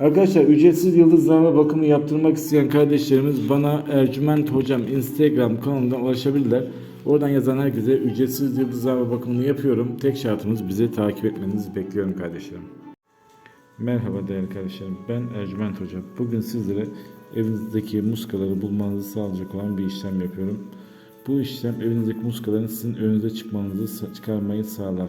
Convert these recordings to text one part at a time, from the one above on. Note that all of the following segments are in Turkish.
Arkadaşlar ücretsiz yıldızlama bakımı yaptırmak isteyen kardeşlerimiz bana Ercüment Hocam Instagram kanalından ulaşabilirler. Oradan yazan herkese ücretsiz yıldızlama bakımını yapıyorum. Tek şartımız bizi takip etmenizi bekliyorum kardeşlerim. Merhaba değerli kardeşlerim. Ben Ercüment Hoca. Bugün sizlere evinizdeki muskaları bulmanızı sağlayacak olan bir işlem yapıyorum. Bu işlem evinizdeki muskaların sizin önünüze çıkmanızı çıkarmayı sağlar.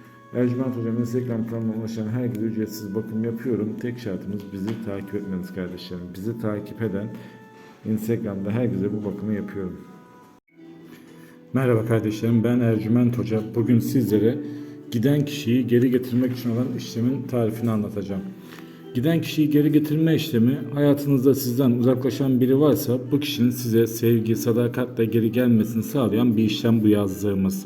Ercüment Hocam Instagram kanalına ulaşan herkese ücretsiz bakım yapıyorum. Tek şartımız bizi takip etmeniz kardeşlerim. Bizi takip eden Instagram'da herkese bu bakımı yapıyorum. Merhaba kardeşlerim ben Ercüment Hoca. Bugün sizlere giden kişiyi geri getirmek için olan işlemin tarifini anlatacağım. Giden kişiyi geri getirme işlemi hayatınızda sizden uzaklaşan biri varsa bu kişinin size sevgi, sadakatle geri gelmesini sağlayan bir işlem bu yazdığımız.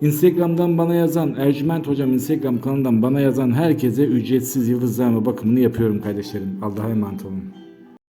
Instagram'dan bana yazan, Ercüment Hocam Instagram kanalından bana yazan herkese ücretsiz yıldızlama bakımını yapıyorum kardeşlerim. Allah'a emanet olun.